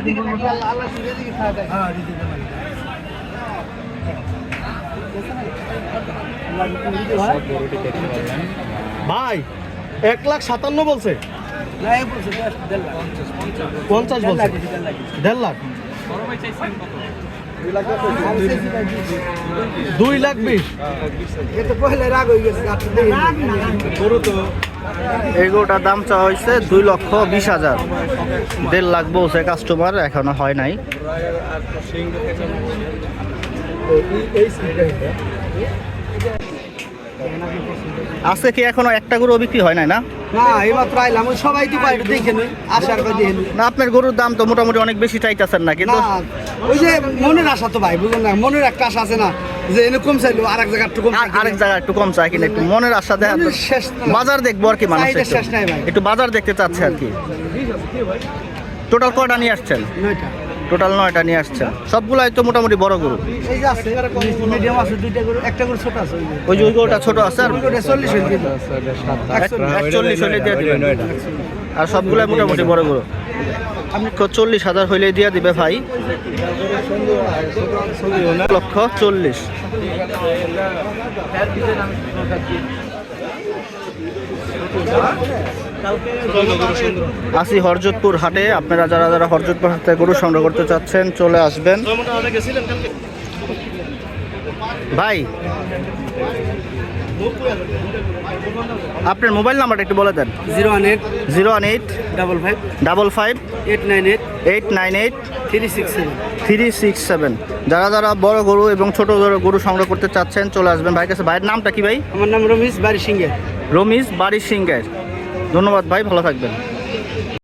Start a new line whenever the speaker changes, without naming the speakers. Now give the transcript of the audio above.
পারলেন
ভাই এক লাখ সাতান্ন বলছে। পঞ্চাশ বলছে। দেড় লাখ। দুই লাখ বিশ। এই দাম চাওয়া হয়েছে দুই লক্ষ বিশ হাজার। দেড় লাখ বলছে কাস্টমার এখনও হয় নাই। আছে কি এখনও একটা গরু বিক্রি হয় নাই না?
না এইমাত্র আইলাম ওই সবাই তো পাই দেখে নই আসার কথা
না আপনার গরুর দাম তো মোটামুটি অনেক বেশি চাইতেছেন না কিন্তু
না ওই যে মনের আশা তো ভাই বুঝলেন না? মনের একটা আশা আছে না যে এনে কম চাইলো আরেক জায়গা একটু কম
আর- আরেক জায়গায় একটু কম চাই কিনা একটু মনের আশা দেখা
মনের শেষ
বাজার দেখব আর কি মানুষ একটু।
শেষ নাই ভাই।
একটু বাজার দেখতে চাচ্ছে আর কি। টোটাল কয়টা নিয়ে আসছেন?
নয়টা।
টোটাল নয়টা নিয়ে আসছেন। সবগুলাই তো মোটামুটি বড় গরু।
এই মিডিয়াম আছে দুইটা করে একটা করে ছোট আছে। ওই যে।
ওই গরুটা ছোট আছে আর? দিয়ে দিবেন আর সবগুলাই মোটামুটি বড় গরু। চল্লিশ হাজার হইলে দিয়ে দিবে ভাই। লক্ষ চল্লিশ। আসি হরজতপুর হাটে। আপনারা যারা যারা হরজতপুর হাটে গরু সংগ্রহ করতে চাচ্ছেন চলে আসবেন। ভাই আপনার মোবাইল নাম্বারটা একটু বলে দেন।
Zero one eight
zero one eight
double five
double five
eight nine eight
eight nine eight
three six seven
three six seven. যারা যারা বড় গরু এবং ছোট বড় গরু সংগ্রহ করতে চাচ্ছেন চলে আসবেন ভাইয়ের কাছে। ভাইয়ের নামটা কি ভাই?
আমার নাম রমিশ বাড়ি সিংহের
রমিশ বাড়ি সিংহের ধন্যবাদ ভাই ভালো থাকবেন।